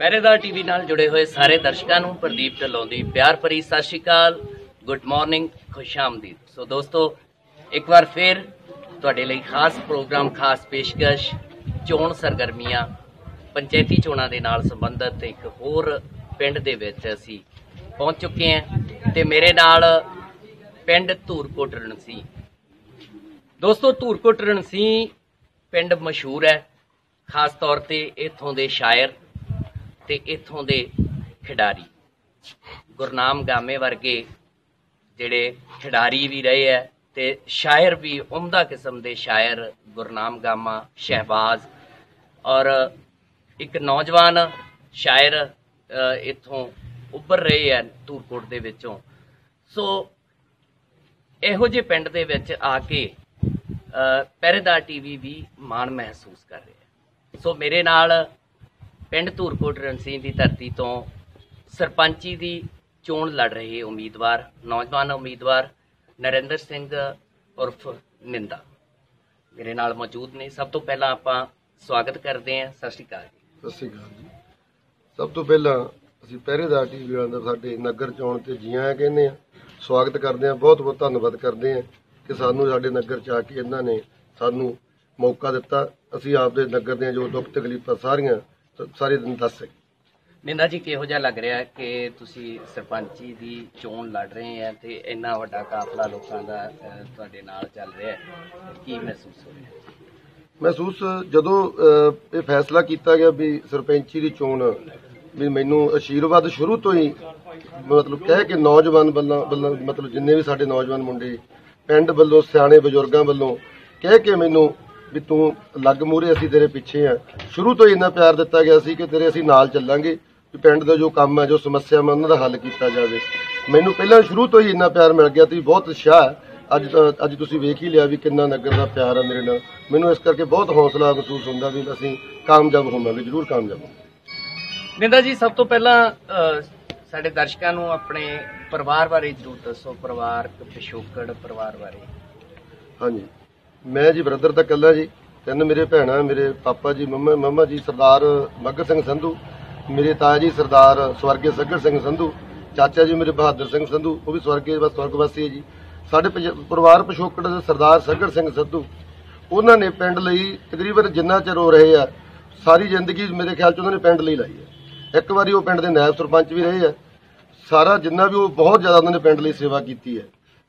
ਪਹਿਰੇਦਾਰ ਟੀਵੀ ਨਾਲ ਜੁੜੇ ਹੋਏ ਸਾਰੇ ਦਰਸ਼ਕਾਂ ਨੂੰ ਪ੍ਰਦੀਪ ਢਿੱਲੋਂ ਦੀ ਪਿਆਰ ਭਰੀ ਸਤਿ ਸ਼੍ਰੀ ਅਕਾਲ ਗੁੱਡ ਮਾਰਨਿੰਗ ਖੁਸ਼ ਆਮਦੀਦ। ਸੋ ਦੋਸਤੋ, ਇੱਕ ਵਾਰ ਫੇਰ ਤੁਹਾਡੇ ਲਈ ਖਾਸ ਪ੍ਰੋਗਰਾਮ, ਖਾਸ ਪੇਸ਼ਕਸ਼, ਚੋਣ ਸਰਗਰਮੀਆਂ, ਪੰਚਾਇਤੀ ਚੋਣਾਂ ਦੇ ਨਾਲ ਸੰਬੰਧਿਤ ਇੱਕ ਹੋਰ ਪਿੰਡ ਦੇ ਵਿੱਚ ਅਸੀਂ ਪਹੁੰਚ ਚੁੱਕੇ ਹਾਂ ਤੇ ਮੇਰੇ ਨਾਲ ਪਿੰਡ ਧੂਰਕੋਟ ਰਣਸੀ। ਦੋਸਤੋ, ਧੂਰਕੋਟ ਰਣਸੀ ਪਿੰਡ ਮਸ਼ਹੂਰ ਹੈ, ਖਾਸ ਤੌਰ ਤੇ ਇਥੋਂ ਦੇ ਸ਼ਾਇਰ ਤੇ ਇੱਥੋਂ ਦੇ ਖਿਡਾਰੀ। ਗੁਰਨਾਮ ਗਾਮੇ ਵਰਗੇ ਜਿਹੜੇ ਖਿਡਾਰੀ ਵੀ ਰਹੇ ਹੈ ਤੇ ਸ਼ਾਇਰ ਵੀ ਉਮਦਾ ਕਿਸਮ ਦੇ ਸ਼ਾਇਰ ਗੁਰਨਾਮ ਗਾਮਾ ਸ਼ਹਿਬਾਜ਼ ਔਰ ਇੱਕ ਨੌਜਵਾਨ ਸ਼ਾਇਰ ਅ, ਇੱਥੋਂ ਉੱਭਰ ਰਹੇ ਹੈ ਧੂਰਕੋਟ ਦੇ ਵਿੱਚੋਂ। ਸੋ ਇਹੋ ਜਿਹੇ ਪਿੰਡ ਦੇ ਵਿੱਚ ਆ ਕੇ ਪਹਿਰੇਦਾਰ ਟੀਵੀ ਵੀ ਮਾਣ ਮਹਿਸੂਸ ਕਰ ਰਿਹਾ। ਸੋ ਮੇਰੇ ਨਾਲ ਪਿੰਡ ਧੂਰਕੋਟ ਰਣਸੀਂਹ ਦੀ ਧਰਤੀ ਤੋਂ ਸਰਪੰਚੀ ਦੀ ਚੋਣ ਲੜ ਰਹੇ ਉਮੀਦਵਾਰ, ਨੌਜਵਾਨ ਉਮੀਦਵਾਰ ਨਰਿੰਦਰ ਸਿੰਘ ਉਰਫ ਨਿੰਦਾ। ਮੇਰੇ ਨਾਲ ਮੌਜੂਦ ਨੇ। ਸਭ ਤੋਂ ਪਹਿਲਾਂ ਆਪਾਂ ਸਵਾਗਤ ਕਰਦੇ ਹਾਂ। ਸਤਿ ਸ਼੍ਰੀ ਅਕਾਲ ਸਤਿ ਸ਼੍ਰੀ ਅਕਾਲ ਜੀ। ਸਭ ਤੋਂ ਪਹਿਲਾਂ ਅਸੀਂ ਪਹਿਰੇਦਾਰ ਟੀਵੀ ਵਾਲਿਆਂ ਦਾ ਸਾਡੇ ਨਗਰ ਚੋਣ ਤੇ ਜੀ ਆਇਆਂ ਕਹਿੰਦੇ ਆ ਸਵਾਗਤ ਕਰਦੇ ਆ ਬਹੁਤ ਬਹੁਤ ਧੰਨਵਾਦ ਕਰਦੇ ਆ ਕਿ ਸਾਨੂੰ ਸਾਡੇ ਨਗਰ ਚ ਆ ਕੇ ਇਹਨਾਂ ਨੇ ਸਾਨੂੰ ਮੌਕਾ ਦਿੱਤਾ। ਅਸੀਂ ਆਪਦੇ ਨਗਰ ਦੀਆਂ ਜੋ ਦੁੱਖ ਤਕਲੀਫਾਂ ਸਾਰੀਆਂ ਸਾਰੇ ਦਿਨ ਦੱਸ ਸਕੇ ਨਿੰਦਾ ਜੀ ਕਿਹੋ ਜਿਹਾ ਲੱਗ ਰਿਹਾ ਕਿ ਤੁਸੀਂ ਸਰਪੰਚੀ ਦੀ ਚੋਣ ਲੜ ਰਹੇ ਹੈ ਤੇ ਇੰਨਾ ਵੱਡਾ ਕਾਫਲਾ ਲੋਕਾਂ ਦਾ ਤੁਹਾਡੇ ਨਾਲ ਚੱਲ ਰਿਹਾ ਹੈ? ਕੀ ਮਹਿਸੂਸ ਹੋ ਰਿਹਾ? ਮਹਿਸੂਸ ਜਦੋਂ ਇਹ ਫੈਸਲਾ ਕੀਤਾ ਗਿਆ ਵੀ ਸਰਪੰਚੀ ਦੀ ਚੋਣ ਵੀ ਮੈਨੂੰ ਅਸ਼ੀਰਵਾਦ ਸ਼ੁਰੂ ਤੋਂ ਹੀ ਮਤਲਬ ਕਹਿ ਕੇ ਨੌਜਵਾਨ ਵੱਲੋਂ ਮਤਲਬ ਜਿੰਨੇ ਵੀ ਸਾਡੇ ਨੌਜਵਾਨ ਮੁੰਡੇ ਪਿੰਡ ਵੱਲੋਂ ਸਿਆਣੇ ਬਜ਼ੁਰਗਾਂ ਵੱਲੋਂ ਕਹਿ ਕੇ ਮੈਨੂੰ ਵੀ ਤੂੰ ਲੱਗ ਮੂਰੇ ਅਸੀਂ ਤੇਰੇ ਪਿੱਛੇ ਆ। ਸ਼ੁਰੂ ਤੋਂ ਹੀ ਇੰਨਾ ਪਿਆਰ ਦਿੱਤਾ ਗਿਆ ਸੀ ਕਿ ਤੇਰੇ ਅਸੀਂ ਨਾਲ ਚੱਲਾਂਗੇ ਵੀ ਪਿੰਡ ਦਾ ਜੋ ਕੰਮ ਹੈ ਜੋ ਸਮੱਸਿਆਵਾਂ ਉਹਨਾਂ ਦਾ ਹੱਲ ਕੀਤਾ ਜਾਵੇ। ਮੈਨੂੰ ਪਹਿਲਾਂ ਸ਼ੁਰੂ ਤੋਂ ਹੀ ਇੰਨਾ ਪਿਆਰ ਮਿਲ ਗਿਆ ਤੇ ਬਹੁਤ ਉਤਸ਼ਾਹ ਹੈ। ਅੱਜ ਅੱਜ ਤੁਸੀਂ ਵੇਖ ਹੀ ਲਿਆ ਵੀ ਕਿੰਨਾ ਨਗਰ ਦਾ ਪਿਆਰ ਆ ਮੇਰੇ ਨਾਲ। ਮੈਨੂੰ ਇਸ ਕਰਕੇ ਬਹੁਤ ਹੌਸਲਾ ਮਹਿਸੂਸ ਹੁੰਦਾ ਵੀ ਅਸੀਂ ਕਾਮਯਾਬ ਹੋਵਾਂਗੇ ਜ਼ਰੂਰ ਕਾਮਯਾਬ ਹੋਵਾਂਗੇ। ਨਿੰਦਾ ਜੀ ਸਭ ਤੋਂ ਪਹਿਲਾਂ ਸਾਡੇ ਦਰਸ਼ਕਾਂ ਨੂੰ ਆਪਣੇ ਪਰਿਵਾਰ ਬਾਰੇ ਜ਼ਰੂਰ ਦੱਸੋ। ਪਰਿਵਾਰ ਪਿਛੋਕੜ ਪਰਿਵਾਰ ਬਾਰੇ। ਹਾਂਜੀ। ਮੈਂ ਜੀ ਬ੍ਰਦਰ ਤਾਂ ਇਕੱਲਾ ਜੀ, ਤਿੰਨ ਮੇਰੇ ਭੈਣਾਂ, ਮੇਰੇ ਪਾਪਾ ਜੀ, ਮੰਮਾ ਮੰਮਾ ਜੀ ਸਰਦਾਰ ਮੱਗਰ ਸਿੰਘ ਸੰਧੂ, ਮੇਰੇ ਤਾਇਆ ਜੀ ਸਰਦਾਰ ਸਵਰਗੀ ਸੱਗਰ ਸਿੰਘ ਸੰਧੂ, ਚਾਚਾ ਜੀ ਮੇਰੇ ਬਹਾਦਰ ਸਿੰਘ ਸੰਧੂ, ਉਹ ਵੀ ਸਵਰਗੀ, ਬਸ ਸਵਰਗਵਾਸੀ ਹੈ ਜੀ। ਸਾਡੇ ਪਰਿਵਾਰ ਪਿਛੋਕੜ ਦੇ ਸਰਦਾਰ ਸੱਗਰ ਸਿੰਘ ਸੰਧੂ, ਉਹਨਾਂ ਨੇ ਪਿੰਡ ਲਈ ਤਕਰੀਬਨ ਜਿੰਨਾ ਚਿਰ ਉਹ ਰਹੇ ਆ, ਸਾਰੀ ਜ਼ਿੰਦਗੀ ਮੇਰੇ ਖਿਆਲ ਚ ਉਹਨਾਂ ਨੇ ਪਿੰਡ ਲਈ ਲਾਈ ਹੈ। ਇੱਕ ਵਾਰੀ ਉਹ ਪਿੰਡ ਦੇ ਨਾਇਬ ਸਰਪੰਚ ਵੀ ਰਹੇ ਆ, ਸਾਰਾ ਜਿੰਨਾ ਵੀ ਉਹ ਬਹੁਤ ਜ਼ਿਆਦਾ ਉਹਨਾਂ ਨੇ ਪਿੰਡ ਲਈ ਸੇਵਾ ਕੀਤੀ ਹੈ।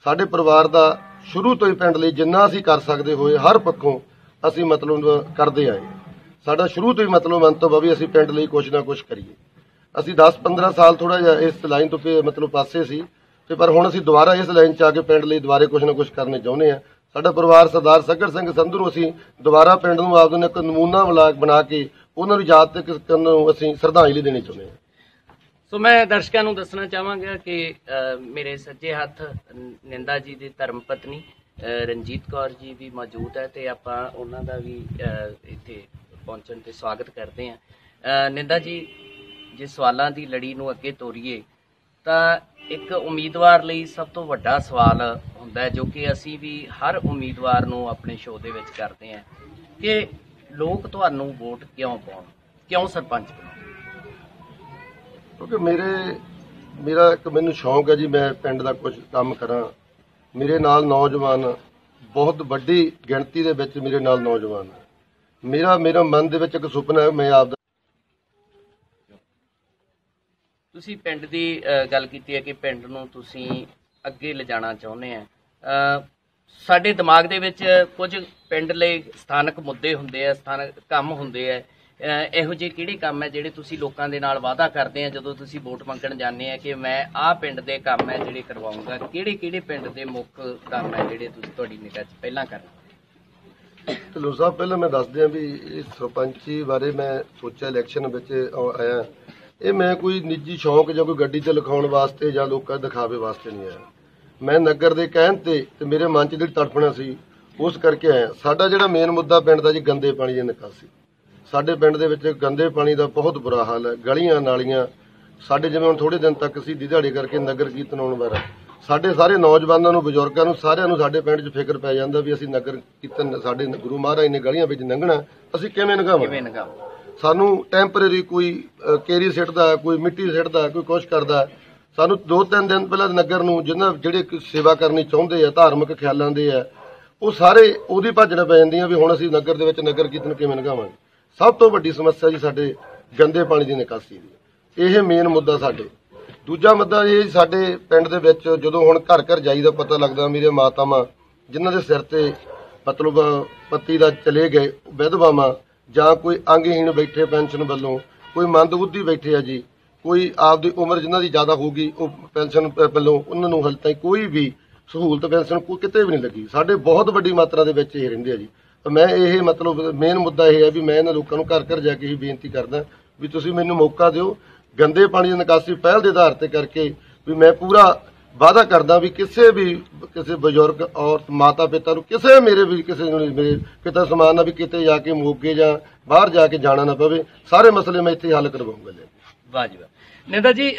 ਸਾਡੇ ਪਰਿਵਾਰ ਦਾ ਸ਼ੁਰੂ ਤੋਂ ਹੀ ਪਿੰਡ ਲਈ ਜਿੰਨਾ ਅਸੀਂ ਕਰ ਸਕਦੇ ਹੋਏ ਹਰ ਪੱਖੋਂ ਅਸੀਂ ਮਤਲਬ ਕਰਦੇ ਆਏ। ਸਾਡਾ ਸ਼ੁਰੂ ਤੋਂ ਹੀ ਮਤਲਬ ਮੰਤਵ ਆ ਵੀ ਅਸੀਂ ਪਿੰਡ ਲਈ ਕੁਝ ਨਾ ਕੁਝ ਕਰੀਏ। ਅਸੀਂ 10-15 ਸਾਲ ਥੋੜਾ ਜਿਹਾ ਇਸ ਲਾਈਨ ਤੋਂ ਮਤਲਬ ਪਾਸੇ ਸੀ ਤੇ ਪਰ ਹੁਣ ਅਸੀਂ ਦੁਬਾਰਾ ਇਸ ਲਾਈਨ 'ਚ ਆ ਕੇ ਪਿੰਡ ਲਈ ਦੁਬਾਰੇ ਕੁਝ ਨਾ ਕੁਝ ਕਰਨੇ ਚਾਹੁੰਦੇ ਆ ਸਾਡਾ ਪਰਿਵਾਰ ਸਰਦਾਰ ਸੱਗਰ ਸਿੰਘ ਸੰਧੂ ਨੂੰ ਅਸੀਂ ਦੁਬਾਰਾ ਪਿੰਡ ਨੂੰ ਆਪਦੇ ਨਾਲ ਇੱਕ ਨਮੂਨਾ ਬਣਾ ਬਣਾ ਕੇ ਉਹਨਾਂ ਨੂੰ ਯਾਦ ਤੇ ਕਰਨ ਨੂੰ ਅਸੀਂ ਸ਼ਰਧਾਂਜਲੀ ਦੇਣੀ ਚਾਹੁੰਦੇ ਹਾਂ। ਸੋ ਮੈਂ ਦਰਸ਼ਕਾਂ ਨੂੰ ਦੱਸਣਾ ਚਾਹਾਂਗਾ ਕਿ ਮੇਰੇ ਸੱਜੇ ਹੱਥ ਨਿੰਦਾ ਜੀ ਦੀ ਧਰਮ ਪਤਨੀ ਰਣਜੀਤ ਕੌਰ ਜੀ ਵੀ ਮੌਜੂਦ ਹੈ ਤੇ ਆਪਾਂ ਉਹਨਾਂ ਦਾ ਵੀ ਇੱਥੇ ਪਹੁੰਚਣ ਤੇ ਸਵਾਗਤ ਕਰਦੇ ਹਾਂ। ਨਿੰਦਾ ਜੀ, ਜੇ ਸਵਾਲਾਂ ਦੀ ਲੜੀ ਨੂੰ ਅੱਗੇ ਤੋਰੀਏ, ਤਾਂ ਇੱਕ ਉਮੀਦਵਾਰ ਲਈ ਸਭ ਤੋਂ ਵੱਡਾ ਸਵਾਲ ਹੁੰਦਾ ਜੋ ਕਿ ਅਸੀਂ ਵੀ ਹਰ ਉਮੀਦਵਾਰ ਨੂੰ ਆਪਣੇ ਸ਼ੋਅ ਦੇ ਵਿੱਚ ਕਰਦੇ ਹਾਂ, ਕਿ ਲੋਕ ਤੁਹਾਨੂੰ ਵੋਟ ਕਿਉਂ ਪਾਉਣ? ਕਿਉਂ ਸਰਪੰਚ ਬਣਾਉਣ? ਕਿਉਂਕਿ ਮੇਰੇ, ਮੇਰਾ ਇੱਕ ਮੈਨੂੰ ਸ਼ੌਂਕ ਹੈ ਜੀ, ਮੈਂ ਪਿੰਡ ਦਾ ਕੁਝ ਕੰਮ ਕਰਾਂ। ਮੇਰੇ ਨਾਲ ਨੌਜਵਾਨ, ਬਹੁਤ ਵੱਡੀ ਗਿਣਤੀ ਦੇ ਵਿੱਚ ਮੇਰੇ ਨਾਲ ਨੌਜਵਾਨ ਹੈ। ਮੇਰਾ ਮੇਰਾ ਮਨ ਦੇ ਵਿੱਚ ਇੱਕ ਸੁਪਨਾ ਹੈ, ਮੈਂ ਆਪ ਤੁਸੀਂ ਪਿੰਡ ਦੀ ਗੱਲ ਕੀਤੀ ਹੈ ਕਿ ਪਿੰਡ ਨੂੰ ਤੁਸੀਂ ਅੱਗੇ ਲਿਜਾਣਾ ਚਾਹੁੰਦੇ ਆ ਸਾਡੇ ਦਿਮਾਗ ਦੇ ਵਿੱਚ ਕੁਝ ਪਿੰਡ ਲਈ ਸਥਾਨਕ ਮੁੱਦੇ ਹੁੰਦੇ ਆ ਸਥਾਨਕ ਕੰਮ ਹੁੰਦੇ ਆ ਇਹੋ ਜਿਹੇ ਕਿਹੜੇ ਕੰਮ ਹੈ ਜਿਹੜੇ ਤੁਸੀਂ ਲੋਕਾਂ ਦੇ ਨਾਲ ਵਾਅਦਾ ਕਰਦੇ ਆ? ਜਦੋਂ ਤੁਸੀਂ ਵੋਟ ਮੰਗਣ ਜਾਂਦੇ ਆ ਕਿ ਮੈਂ ਆਹ ਪਿੰਡ ਦੇ ਕੰਮ ਹੈ ਜਿਹੜੇ ਕਰਵਾਉਂਗਾ ਕਿਹੜੇ ਕਿਹੜੇ ਪਿੰਡ ਦੇ ਮੁੱਖ ਕੰਮ ਹੈ ਜਿਹੜੇ ਤੁਸੀਂ ਤੁਹਾਡੀ ਨਿਗਾਹ 'ਚ ਪਹਿਲਾਂ ਕਰਨਾ ਢਿੱਲੋਂ ਸਾਹਿਬ, ਪਹਿਲਾਂ ਮੈਂ ਦੱਸ ਦਿਆਂ ਵੀ ਸਰਪੰਚੀ ਬਾਰੇ ਮੈਂ ਸੋਚਿਆ ਇਲੈਕਸ਼ਨ ਵਿੱਚ ਆਇਆ। ਇਹ ਮੈਂ ਕੋਈ ਨਿੱਜੀ ਸ਼ੌਂਕ ਜਾਂ ਕੋਈ ਗੱਡੀ ਤੇ ਲਿਖਾਉਣ ਵਾਸਤੇ ਜਾਂ ਲੋਕਾਂ ਦਿਖਾਵੇ ਵਾਸਤੇ ਨਹੀਂ ਆਇਆ। ਮੈਂ ਨਗਰ ਦੇ ਕਹਿਣ ਤੇ ਤੇ ਮੇਰੇ ਮਨ 'ਚ ਜਿਹੜੀ ਤੜਫਣਾ ਸੀ, ਉਸ ਕਰਕੇ ਆਇਆ। ਸਾਡਾ ਜਿਹੜਾ ਮੇਨ ਮੁੱਦਾ ਪਿੰਡ ਦਾ ਜੀ ਗੰਦੇ ਪਾਣੀ ਦੀ ਨਿਕਾਸੀ। ਸਾਡੇ ਪਿੰਡ ਦੇ ਵਿੱਚ ਗੰਦੇ ਪਾਣੀ ਦਾ ਬਹੁਤ ਬੁਰਾ ਹਾਲ ਹੈ। ਗਲੀਆਂ ਨਾਲੀਆਂ ਸਾਡੇ ਜਿਵੇਂ ਹੁਣ ਥੋੜੇ ਦਿਨ ਤੱਕ ਅਸੀਂ ਦਿਹਾੜੀ ਕਰਕੇ ਨਗਰ ਕੀਰਤਨ ਆਉਣ ਵਾਲਾ ਸਾਡੇ ਸਾਰੇ ਨੌਜਵਾਨਾਂ ਨੂੰ ਬਜ਼ੁਰਗਾਂ ਨੂੰ ਸਾਰਿਆਂ ਨੂੰ ਸਾਡੇ ਪਿੰਡ 'ਚ ਫਿਕਰ ਪੈ ਜਾਂਦਾ ਵੀ ਅਸੀਂ ਨਗਰ ਕੀਰਤਨ ਸਾਡੇ ਗੁਰੂ ਮਹਾਰਾਜ ਨੇ ਗਲੀਆਂ ਵਿੱਚ ਲੰਘਣਾ ਅਸੀਂ ਕਿਵੇਂ ਕਿਵੇਂ ਲੰਘਾਵਾਂਗੇ ਨਗਾਓ ਸਾਨੂੰ ਟੈਂਪਰੇਰੀ ਕੋਈ ਕੇਰੀ ਸਿੱਟਦਾ ਕੋਈ ਮਿੱਟੀ ਸਿੱਟਦਾ ਕੋਈ ਕੁਛ ਕਰਦਾ। ਸਾਨੂੰ ਦੋ ਤਿੰਨ ਦਿਨ ਪਹਿਲਾਂ ਨਗਰ ਨੂੰ ਜਿਹਨਾਂ ਜਿਹੜੇ ਸੇਵਾ ਕਰਨੀ ਚਾਹੁੰਦੇ ਆ ਧਾਰਮਿਕ ਖਿਆਲਾਂ ਦੇ ਆ ਉਹ ਸਾਰੇ ਉਹਦੀ ਭੱਜਣ ਪੈ ਜਾਂਦੀਆਂ ਵੀ ਹੁਣ ਅਸੀਂ ਨਗਰ ਦੇ ਵਿੱਚ ਨਗਰ ਕੀਰਤਨ ਕਿਵੇਂ ਲਗਾਵਾਂਗੇ ਸਭ ਤੋਂ ਵੱਡੀ ਸਮੱਸਿਆ ਜੀ ਸਾਡੇ ਗੰਦੇ ਪਾਣੀ ਦੀ ਨਿਕਾਸੀ ਦੀ। ਇਹ ਮੇਨ ਮੁੱਦਾ ਸਾਡੇ। ਦੂਜਾ ਮੁੱਦਾ ਇਹ ਸਾਡੇ ਪਿੰਡ ਦੇ ਵਿੱਚ ਜਦੋਂ ਹੁਣ ਘਰ ਘਰ ਜਾਈਦਾ ਪਤਾ ਲੱਗਦਾ ਮੇਰੇ ਮਾਤਾਵਾਂ ਜਿਨ੍ਹਾਂ ਦੇ ਸਿਰ ਤੇ ਮਤਲਬ ਪੱਤੀ ਦਾ ਚਲੇ ਗਏ ਵਿਧਵਾਵਾਂ ਜਾਂ ਕੋਈ ਅੰਗਹੀਣ ਬੈਠੇ ਪੈਨਸ਼ਨ ਵੱਲੋਂ ਕੋਈ ਮੰਦਬੁੱਧੀ ਬੈਠੇ ਆ ਜੀ, ਕੋਈ ਆਪਦੀ ਉਮਰ ਜਿਨ੍ਹਾਂ ਦੀ ਜ਼ਿਆਦਾ ਹੋਊਗੀ ਉਹ ਪੈਨਸ਼ਨ ਵੱਲੋਂ ਉਹਨਾਂ ਨੂੰ ਹਾਲੇ ਤਾਈਂ ਕੋਈ ਵੀ ਸਹੂਲਤ ਪੈਨਸ਼ਨ ਕੋਈ ਕਿਤੇ ਵੀ ਨਹੀਂ ਲੱਗੀ। ਸਾਡੇ ਬਹੁਤ ਵੱਡੀ ਮਾਤਰਾ ਦੇ ਵਿੱਚ ਇਹ ਰਹਿੰਦੇ ਆ ਜੀ। ਤਾਂ ਮੈਂ ਇਹ ਮਤਲਬ ਮੇਨ ਮੁੱਦਾ ਇਹ ਹੈ ਵੀ ਮੈਂ ਇਹਨਾਂ ਲੋਕਾਂ ਨੂੰ ਘਰ ਘਰ ਜਾ ਕੇ ਹੀ ਬੇਨਤੀ ਕਰਦਾ ਵੀ ਤੁਸੀਂ ਮੈਨੂੰ ਮੌਕਾ ਦਿਓ ਗੰਦੇ ਪਾਣੀ ਦੀ ਨਿਕਾਸੀ ਪਹਿਲ ਦੇ ਆਧਾਰ ਤੇ ਕਰਕੇ ਵੀ ਮੈਂ ਪੂਰਾ ਵਾਅਦਾ ਕਰਦਾ ਵੀ ਕਿਸੇ ਵੀ ਕਿਸੇ ਬਜ਼ੁਰਗ ਔਰਤ ਮਾਤਾ ਪਿਤਾ ਨੂੰ ਕਿਸੇ ਮੇਰੇ ਵੀ ਕਿਸੇ ਨੂੰ ਮੇਰੇ ਪਿਤਾ ਸਮਾਨ ਨਾ ਵੀ ਕਿਤੇ ਜਾ ਕੇ ਮੋਗੇ ਜਾਂ ਬਾਹਰ ਜਾ ਕੇ ਜਾਣਾ ਨਾ ਪਵੇ ਸਾਰੇ ਮਸਲੇ ਮੈਂ ਇੱਥੇ ਹੱਲ ਕਰਵਾਉਂਗਾ ਜੀ ਵਾਹ ਜੀ ਵਾਹ ਨਿੰਦਾ ਜੀ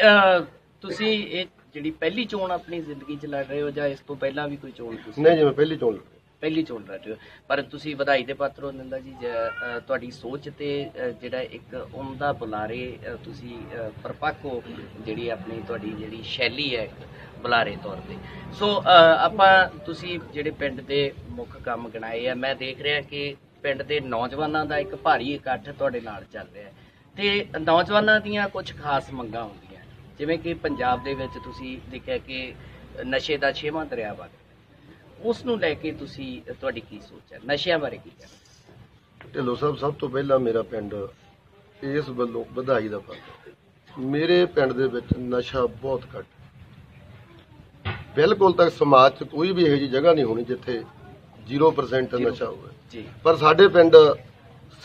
ਤੁਸੀਂ ਇਹ ਜਿਹੜੀ ਪਹਿਲੀ ਚੋਣ ਆਪਣੀ ਜ਼ਿੰਦਗੀ 'ਚ ਲੜ ਰਹੇ ਹੋ ਜਾਂ ਇਸ ਤੋਂ ਪਹਿਲਾਂ ਵੀ ਕੋਈ ਚੋਣ ਤੁਸੀਂ ਨਹੀਂ ਜਿਵੇਂ ਪਹਿਲੀ ਚੋਣ ਲੜੀ। ਪਹਿਲੀ ਚੋਣ ਲੜ ਰਹੇ ਹੋ। ਪਰ ਤੁਸੀਂ ਵਧਾਈ ਦੇ ਪਾਤਰ ਹੋ ਨਿੰਦਾ ਜੀ ਤੁਹਾਡੀ ਸੋਚ ਤੇ ਜਿਹੜਾ ਇੱਕ ਉਮਦਾ ਬੁਲਾਰੇ ਤੁਸੀਂ ਪਰਪੱਕ ਹੋ, ਜਿਹੜੀ ਆਪਣੀ ਤੁਹਾਡੀ ਜਿਹੜੀ ਸ਼ੈਲੀ ਹੈ ਬੁਲਾਰੇ ਤੌਰ ਤੇ। ਸੋ ਆਪਾਂ ਤੁਸੀਂ ਜਿਹੜੇ ਪਿੰਡ ਦੇ ਮੁੱਖ ਕੰਮ ਗਣਾਏ ਆ, ਮੈਂ ਦੇਖ ਰਿਹਾ ਕਿ ਪਿੰਡ ਦੇ ਨੌਜਵਾਨਾਂ ਦਾ ਇੱਕ ਭਾਰੀ ਇਕੱਠ ਤੁਹਾਡੇ ਨਾਲ ਚੱਲ ਰਿਹਾ ਹੈ। ਤੇ ਨੌਜਵਾਨਾਂ ਦੀਆਂ ਕੁਝ ਖਾਸ ਮੰਗਾਂ ਹੁੰਦੀਆਂ, ਜਿਵੇਂ ਕਿ ਪੰਜਾਬ ਦੇ ਵਿੱਚ ਤੁਸੀਂ ਦੇਖਿਆ ਕਿ ਨਸ਼ੇ ਦਾ ਛੇਵਾਂ ਦਰਿਆ ਵਗ ਉਸ ਨੂੰ ਲੈ ਕੇ ਤੁਸੀਂ ਤੁਹਾਡੀ ਕੀ ਸੋਚ ਹੈ? ਨਸ਼ਿਆਂ ਬਾਰੇ ਕੀ ਕਹਿਣਾ? ਢਿੱਲੋਂ ਸਾਹਿਬ ਸਭ ਤੋਂ ਪਹਿਲਾਂ ਮੇਰਾ ਪਿੰਡ ਇਸ ਵੱਲੋਂ ਵਧਾਈ ਦਾ ਪਾਤਰ ਮੇਰੇ ਪਿੰਡ ਦੇ ਵਿੱਚ ਨਸ਼ਾ ਬਹੁਤ ਘੱਟ ਬਿਲਕੁਲ ਤੱਕ ਸਮਾਜ 'ਚ ਕੋਈ ਵੀ ਇਹੋ ਜਿਹੀ ਜਗ੍ਹਾ ਨਹੀਂ ਹੋਣੀ ਜਿੱਥੇ 0% ਨਸ਼ਾ ਹੋਵੇ। ਪਰ ਸਾਡੇ ਪਿੰਡ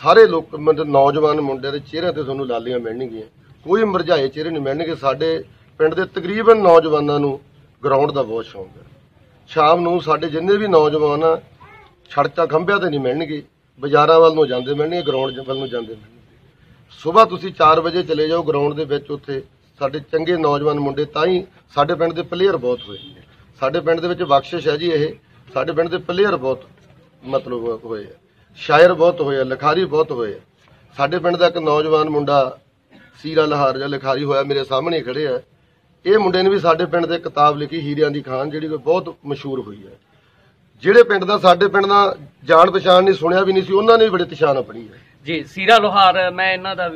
ਸਾਰੇ ਲੋਕ ਮਤਲਬ ਨੌਜਵਾਨ ਮੁੰਡਿਆਂ ਦੇ ਚਿਹਰਿਆਂ ਤੇ ਤੁਹਾਨੂੰ ਲਾਲੀਆਂ ਮਿਲਣਗੀਆਂ। ਕੋਈ ਮਰਝਾਏ ਚਿਹਰੇ ਨਹੀਂ ਮਿਲਣਗੇ। ਸਾਡੇ ਪਿੰਡ ਦੇ ਤਕਰੀਬਨ ਨੌਜਵਾਨਾਂ ਨੂੰ ਗਰਾਊਂਡ ਦਾ ਬਹੁਤ ਸ਼ੌਂਕ ਹੈ। ਸ਼ਾਮ ਨੂੰ ਸਾਡੇ ਜਿੰਨੇ ਵੀ ਨੌਜਵਾਨ ਆ ਸੜਕਾਂ ਖੰਭਿਆਂ ਤੇ ਨਹੀਂ ਮਿਲਣਗੇ, ਬਾਜ਼ਾਰਾਂ ਵੱਲ ਨੂੰ ਜਾਂਦੇ ਮਿਲਣਗੇ ਗਰਾਊਂਡ ਵੱਲ ਨੂੰ ਜਾਂਦੇ ਮਿਲਣਗੇ। ਸਵੇਰ ਤੁਸੀਂ 4 ਵਜੇ ਚਲੇ ਜਾਓ ਗਰਾਊਂਡ ਦੇ ਵਿੱਚ ਉੱਥੇ, ਸਾਡੇ ਚੰਗੇ ਨੌਜਵਾਨ ਮੁੰਡੇ ਤਾਂ ਹੀ ਸਾਡੇ ਪਿੰਡ ਦੇ ਪਲੇਅਰ ਬਹੁਤ ਹੋਏ। ਸਾਡੇ ਪਿੰਡ ਦੇ ਵਿੱਚ ਬਖਸ਼ਿਸ਼ ਹੈ ਜੀ ਇਹ, ਸਾਡੇ ਪਿੰਡ ਦੇ ਪਲੇਅਰ ਬਹੁਤ ਮਤਲਬ ਹੋਏ ਆ। ਸ਼ਾਇਰ ਬਹੁਤ ਹੋਏ ਆ, ਲਿਖਾਰੀ ਬਹੁਤ ਹੋਏ ਆ। ਸਾਡੇ ਪਿੰਡ ਦਾ ਇੱਕ ਨੌਜਵਾਨ ਮੁੰਡਾ ਸੀਰਾ ਲਹਾਰ ਜਾਂ ਲਿਖਾਰੀ ਹੋਇਆ ਮੇਰੇ ਸਾਹਮਣੇ ਹੀ ਖੜੇ ਆ ਇਹ ਮੁੰਡੇ ਨੇ ਵੀ ਸਾਡੇ ਪਿੰਡ ਤੇ ਕਿਤਾਬ ਲਿਖੀ ਹੀਰਿਆਂ ਦੀ ਖਾਨ, ਜਿਹੜੀ ਬਹੁਤ ਮਸ਼ਹੂਰ ਹੋਈ ਹੈ। ਜਿਹੜੇ ਪਿੰਡ ਦਾ, ਸਾਡੇ ਪਿੰਡ ਦਾ ਜਾਣ ਪਛਾਣ ਨਹੀਂ, ਸੁਣਿਆ ਵੀ ਨਹੀਂ ਸੀ, ਉਹਨਾਂ ਨੇ ਵੀ ਬੜੀ ਪਛਾਣ ਆਪਣੀ ਹੈ। ਜੀ, ਸੀਰਾ ਲੋਹਾਰ, ਮੈਂ ਇਹਨਾਂ ਦਾ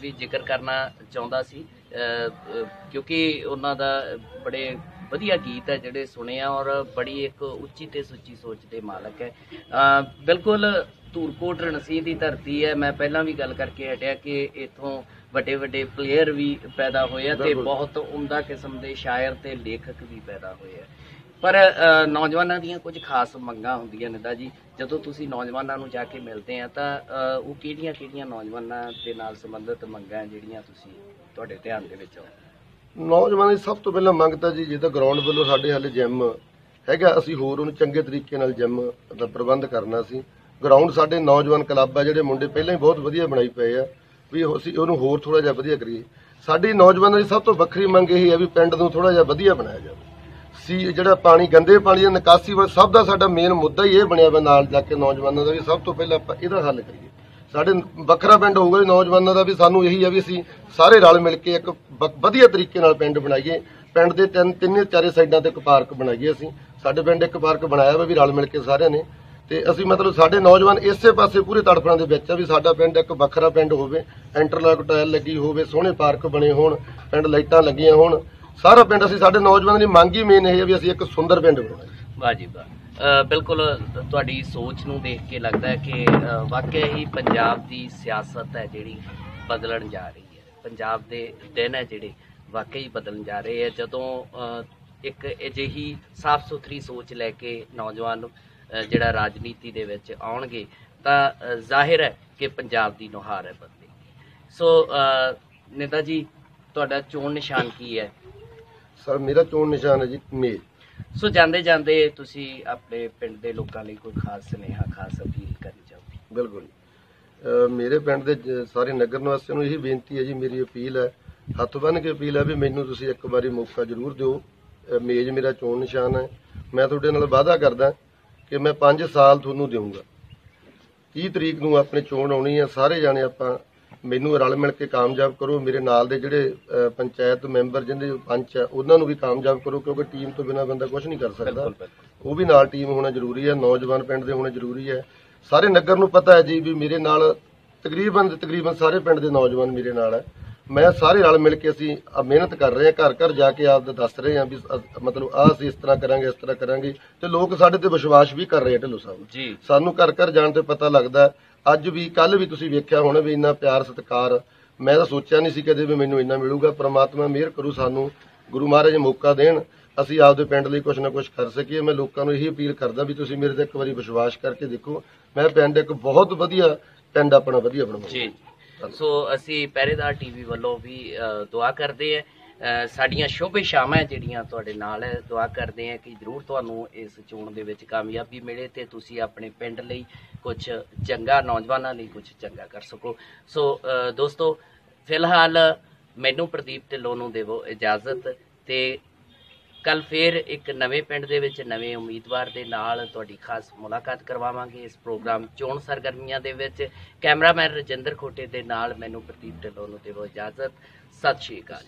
ਵੀ ਜ਼ਿਕਰ ਕਰਨਾ ਚਾਹੁੰਦਾ ਸੀ। ਕਿਉਂਕਿ ਉਹਨਾਂ ਦਾ ਬੜੇ ਵਧੀਆ ਗੀਤ ਹੈ ਜਿਹੜੇ ਸੁਣੇ ਆ ਔਰ ਬੜੀ ਇੱਕ ਉੱਚੀ ਤੇ ਸੁੱਚੀ ਸੋਚ ਦੇ ਮਾਲਕ ਹੈ। ਬਿਲਕੁਲ ਧੂਰਕੋਟ ਰਣਸੀ ਦੀ ਧਰਤੀ ਹੈ। ਮੈਂ ਪਹਿਲਾਂ ਵੀ ਗੱਲ ਕਰਕੇ ਹਟਿਆ ਕਿ ਇਥੋਂ ਵੱਡੇ ਵੱਡੇ ਪਲੇਅਰ ਵੀ ਪੈਦਾ ਹੋਏ ਆ ਤੇ। ਬਹੁਤ ਉਮਦਾ ਕਿਸਮ ਦੇ ਸ਼ਾਇਰ ਤੇ ਲੇਖਕ ਵੀ ਪੈਦਾ ਹੋਏ ਆ। ਪਰ ਨੌਜਵਾਨਾਂ ਦੀਆਂ ਕੁਝ ਖਾਸ ਮੰਗਾਂ ਹੁੰਦੀਆਂ ਨੇ ਜੀ ਜਦੋਂ ਤੁਸੀਂ ਨੌਜਵਾਨਾਂ ਨੂੰ ਜਾ ਕੇ ਮਿਲਦੇ ਆ ਤਾਂ ਉਹ ਕਿਹੜੀਆਂ ਕਿਹੜੀਆਂ ਨੌਜਵਾਨਾਂ ਦੇ ਨਾਲ ਸੰਬੰਧਿਤ ਮੰਗਾਂ ਜਿਹੜੀਆਂ ਤੁਸੀਂ ਤੁਹਾਡੇ ਧਿਆਨ ਦੇ ਵਿੱਚ ਆਉਂਦੀਆਂ? ਨੌਜਵਾਨਾਂ ਦੀ ਸਭ ਤੋਂ ਪਹਿਲਾਂ ਮੰਗ ਤਾਂ ਜੀ ਜੇ ਤਾਂ ਗਰਾਊਂਡ ਵੱਲੋਂ ਸਾਡੇ ਹਾਲੇ ਜਿਮ ਹੈਗਾ ਅਸੀਂ ਹੋਰ ਉਹਨੂੰ ਚੰਗੇ ਤਰੀਕੇ ਨਾਲ ਜਿਮ ਦਾ ਪ੍ਰਬੰਧ ਕਰਨਾ ਸੀ। ਗਰਾਊਂਡ ਸਾਡੇ ਨੌਜਵਾਨ ਕਲੱਬ ਆ ਜਿਹੜੇ ਮੁੰਡੇ ਪਹਿਲਾਂ ਹੀ ਬਹੁਤ ਵਧੀਆ ਬਣਾਈ ਪਏ ਆ। ਵੀ ਉਹ- ਅਸੀਂ ਉਹਨੂੰ ਹੋਰ ਥੋੜਾ ਜਿਹਾ ਵਧੀਆ ਕਰੀਏ। ਸਾਡੀ ਨੌਜਵਾਨਾਂ ਦੀ ਸਭ ਤੋਂ ਵੱਖਰੀ ਮੰਗ ਇਹ ਹੈ ਵੀ ਪਿੰਡ ਨੂੰ ਥੋੜਾ ਜਿਹਾ ਵਧੀਆ ਬਣਾਇਆ ਜਾਵੇ। ਸੀ, ਜਿਹੜਾ ਪਾਣੀ, ਗੰਦੇ ਪਾਣੀ ਦੀ ਨਿਕਾਸੀ ਵੱਲ, ਸਭ ਦਾ ਸਾਡਾ ਮੇਨ ਮੁੱਦਾ ਹੀ ਇਹ ਬਣਿਆ ਵਾ ਨਾਲ ਜਾ ਕੇ ਨੌਜਵਾਨਾਂ ਦਾ ਵੀ ਸਭ ਤੋਂ ਪਹਿਲਾਂ ਆਪਾਂ ਇਹਦਾ ਹੱਲ ਕਰੀਏ। ਸਾਡੇ ਵੱਖਰਾ ਪਿੰਡ ਹੋਊਗਾ ਨੌਜਵਾਨਾਂ ਦਾ ਵੀ ਸਾਨੂੰ ਇਹੀ ਆ ਵੀ ਅਸੀਂ ਸਾਰੇ ਰਲ ਮਿਲ ਕੇ ਇੱਕ ਵਧੀਆ ਤਰੀਕੇ ਨਾਲ ਪਿੰਡ ਬਣਾਈਏ। ਪਿੰਡ ਦੇ ਤਿੰਨ, ਤਿੰਨੇ ਚਾਰੇ ਸਾਈਡਾਂ ਤੇ ਇੱਕ ਪਾਰਕ ਬਣਾਈਏ ਅਸੀਂ। ਸਾਡੇ ਪਿੰਡ ਇੱਕ ਪਾਰਕ ਬਣਾਇਆ ਵਾ ਵੀ ਰਲ ਮਿਲ ਕੇ ਸਾਰਿਆਂ ਨੇ। ਤੇ ਅਸੀਂ ਮਤਲਬ ਸਾਡੇ ਨੌਜਵਾਨ ਇਸੇ ਪਾਸੇ ਪੂਰੇ ਤੜਫੜਾਂ ਦੇ ਵਿੱਚ ਆ ਵੀ ਸਾਡਾ ਪਿੰਡ ਇੱਕ ਵੱਖਰਾ ਪਿੰਡ ਹੋਵੇ ਇੰਟਰਲੌਕ ਟਾਇਲ ਲੱਗੀ ਹੋਵੇ ਸੋਹਣੇ ਪਾਰਕ ਬਣੇ ਹੋਣ ਪਿੰਡ ਲਾਈਟਾਂ ਲੱਗੀਆਂ ਹੋਣ ਸਾਰਾ ਪਿੰਡ ਅਸੀਂ ਸਾਡੇ ਨੌਜਵਾਨਾਂ ਦੀ ਮੰਗ ਹੀ ਮੇਨ ਇਹ ਹੈ ਵੀ ਅਸੀਂ ਇੱਕ ਸੁੰਦਰ ਪਿੰਡ ਬਣਾਈਏ। ਵਾਹ ਜੀ ਵਾਹ। ਬਿਲਕੁਲ ਤੁਹਾਡੀ ਸੋਚ ਨੂੰ ਦੇਖ ਕੇ ਲੱਗਦਾ ਹੈ ਕਿ ਵਾਕਿਆ ਹੀ ਪੰਜਾਬ ਦੀ ਸਿਆਸਤ ਹੈ ਜਿਹੜੀ ਬਦਲਣ ਜਾ ਰਹੀ ਹੈ। ਪੰਜਾਬ ਦੇ ਦਿਨ ਹੈ ਜਿਹੜੇ ਵਾਕਈ ਬਦਲਣ ਜਾ ਰਹੇ ਹੈ। ਜਦੋਂ ਅ, ਇੱਕ ਅਜਿਹੀ ਸਾਫ਼ ਸੁਥਰੀ ਸੋਚ ਲੈ ਕੇ ਨੌਜਵਾਨ ਜਿਹੜਾ ਰਾਜਨੀਤੀ ਦੇ ਵਿੱਚ ਆਉਣਗੇ ਤਾਂ ਜ਼ਾਹਿਰ ਹੈ ਕਿ ਪੰਜਾਬ ਦੀ ਨੁਹਾਰ ਹੈ ਬਦਲੇਗੀ ਸੋ ਨੇਤਾ ਜੀ ਤੁਹਾਡਾ ਚੋਣ ਨਿਸ਼ਾਨ ਕੀ ਹੈ? ਸਰ ਮੇਰਾ ਚੋਣ ਨਿਸ਼ਾਨ ਹੈ ਜੀ ਮੇਜ਼ ਸੋ ਜਾਂਦੇ ਜਾਂਦੇ ਤੁਸੀਂ ਆਪਣੇ ਪਿੰਡ ਦੇ ਲੋਕਾਂ ਲਈ ਕੋਈ ਖਾਸ ਸੁਨੇਹਾ ਖਾਸ ਅਪੀਲ ਕਰਨੀ ਚਾਹੋਗੇ? ਬਿਲਕੁਲ ਮੇਰੇ ਪਿੰਡ ਦੇ ਸਾਰੇ ਨਗਰ ਨਿਵਾਸੀਆਂ ਨੂੰ ਇਹੀ ਬੇਨਤੀ ਹੈ ਜੀ ਮੇਰੀ ਅਪੀਲ ਹੈ ਹੱਥ ਬੰਨ੍ਹ ਕੇ ਅਪੀਲ ਹੈ ਵੀ ਮੈਨੂੰ ਤੁਸੀਂ ਇੱਕ ਵਾਰੀ ਮੌਕਾ ਜ਼ਰੂਰ ਦਿਓ। ਮੇਜ਼ ਮੇਰਾ ਚੋਣ ਨਿਸ਼ਾਨ ਹੈ। ਮੈਂ ਤੁਹਾਡੇ ਨਾਲ ਵਾਅਦਾ ਕਰਦਾ ਕਿ ਮੈਂ 5 ਸਾਲ ਤੁਹਾਨੂੰ ਦੇਵਾਂਗਾ 30 ਤਰੀਕ ਨੂੰ ਆਪਣੇ ਚੋਣ ਆਉਣੀ ਹੈ ਸਾਰੇ ਜਾਣੇ ਆਪਾਂ ਮੈਨੂੰ ਰਲ ਮਿਲ ਕੇ ਕਾਮਯਾਬ ਕਰੋ ਮੇਰੇ ਨਾਲ ਦੇ ਜਿਹੜੇ ਪੰਚਾਇਤ ਮੈਂਬਰ ਜਿਹਦੇ ਪੰਚ ਆ ਉਹਨਾਂ ਨੂੰ ਵੀ ਕਾਮਯਾਬ ਕਰੋ ਕਿਉਂਕਿ ਟੀਮ ਤੋਂ ਬਿਨਾਂ ਬੰਦਾ ਕੁਝ ਨਹੀਂ ਕਰ ਸਕਦਾ। ਉਹ ਵੀ ਨਾਲ ਟੀਮ ਹੋਣਾ ਜ਼ਰੂਰੀ ਹੈ ਨੌਜਵਾਨ ਪਿੰਡ ਦੇ ਹੋਣੇ ਜ਼ਰੂਰੀ ਹੈ ਸਾਰੇ ਨਗਰ ਨੂੰ ਪਤਾ ਹੈ ਜੀ ਵੀ ਮੇਰੇ ਨਾਲ ਤਕਰੀਬਨ ਤਕਰੀਬਨ ਸਾਰੇ ਪਿੰਡ ਦੇ ਨੌਜਵਾਨ ਮੇਰੇ ਨਾਲ ਹੈ ਮੈਂ ਸਾਰੇ ਰਲ ਮਿਲ ਕੇ ਅਸੀਂ ਆਹ ਮਿਹਨਤ ਕਰ ਰਹੇ ਹਾਂ ਘਰ ਘਰ ਜਾ ਕੇ ਆਪ ਦਾ ਦੱਸ ਰਹੇ ਹਾਂ ਵੀ ਅ- ਮਤਲਬ ਆਹ ਅਸੀਂ ਇਸ ਤਰ੍ਹਾਂ ਕਰਾਂਗੇ ਇਸ ਤਰ੍ਹਾਂ ਕਰਾਂਗੇ ਤੇ ਲੋਕ ਸਾਡੇ ਤੇ ਵਿਸ਼ਵਾਸ ਵੀ ਕਰ ਰਹੇ ਆ ਢਿੱਲੋਂ ਸਾਹਿਬ ਜੀ। ਸਾਨੂੰ ਘਰ ਘਰ ਜਾਣ ਤੇ ਪਤਾ ਲੱਗਦਾ ਹੈ। ਅੱਜ ਵੀ ਕੱਲ ਵੀ ਤੁਸੀਂ ਵੇਖਿਆ ਹੋਣਾ ਵੀ ਇੰਨਾ ਪਿਆਰ ਸਤਿਕਾਰ ਮੈਂ ਤਾਂ ਸੋਚਿਆ ਨਹੀਂ ਸੀ ਕਦੇ ਵੀ ਮੈਨੂੰ ਇੰਨਾ ਮਿਲੂਗਾ। ਪ੍ਰਮਾਤਮਾ ਮਿਹਰ ਕਰੂ ਸਾਨੂੰ ਗੁਰੂ ਮਹਾਰਾਜ ਮੌਕਾ ਦੇਣ ਅਸੀਂ ਆਪਦੇ ਪਿੰਡ ਲਈ ਕੁਝ ਨਾ ਕੁਝ ਕਰ ਸਕੀਏ। ਮੈਂ ਲੋਕਾਂ ਨੂੰ ਇਹੀ ਅਪੀਲ ਕਰਦਾ ਵੀ ਤੁਸੀਂ ਮੇਰੇ ਤੇ ਇੱਕ ਵਾਰੀ ਵਿਸ਼ਵਾਸ ਕਰਕੇ ਦੇਖੋ। ਮੈਂ ਪਿੰਡ ਇੱਕ ਬਹੁਤ ਵਧੀਆ ਪਿੰਡ ਆਪਣਾ ਵਧੀਆ ਬਣਾਉਂਗਾ ਜੀ। ਸੋ ਅਸੀਂ ਪਹਿਰੇਦਾਰ ਟੀਵੀ ਵੱਲੋਂ ਵੀ ਦੁਆ ਕਰਦੇ ਆ ਸਾਡੀਆਂ ਸ਼ੁਭ ਸ਼ਾਮਾਂ ਜਿਹੜੀਆਂ ਤੁਹਾਡੇ ਨਾਲ ਹੈ ਦੁਆ ਕਰਦੇ ਆ ਕਿ ਜ਼ਰੂਰ ਤੁਹਾਨੂੰ ਇਸ ਚੋਣ ਦੇ ਵਿੱਚ ਕਾਮਯਾਬੀ ਮਿਲੇ ਤੇ ਤੁਸੀਂ ਆਪਣੇ ਪਿੰਡ ਲਈ ਕੁਝ ਚੰਗਾ, ਨੌਜਵਾਨਾਂ ਲਈ ਕੁਝ ਚੰਗਾ ਕਰ ਸਕੋ। ਸੋ ਦੋਸਤੋ, ਫਿਲਹਾਲ ਮੈਨੂੰ ਪ੍ਰਦੀਪ ਢਿੱਲੋਂ ਨੂੰ ਦੇਵੋ ਇਜਾਜ਼ਤ ਤੇ ਕੱਲ ਫੇਰ ਇੱਕ ਨਵੇਂ ਪਿੰਡ ਦੇ ਵਿੱਚ ਨਵੇਂ ਉਮੀਦਵਾਰ ਦੇ ਨਾਲ ਤੁਹਾਡੀ ਖਾਸ ਮੁਲਾਕਾਤ ਕਰਵਾਵਾਂਗੇ ਇਸ ਪ੍ਰੋਗਰਾਮ ਚੋਣ ਸਰਗਰਮੀਆਂ ਦੇ ਵਿੱਚ। ਕੈਮਰਾਮੈਨ ਰਜਿੰਦਰ ਖੋਟੇ ਦੇ ਨਾਲ ਮੈਨੂੰ ਪ੍ਰਦੀਪ ਢਿੱਲੋਂ ਨੂੰ ਦੇਵੋ ਇਜਾਜ਼ਤ। ਸਤਿ ਸ਼੍ਰੀ ਅਕਾਲ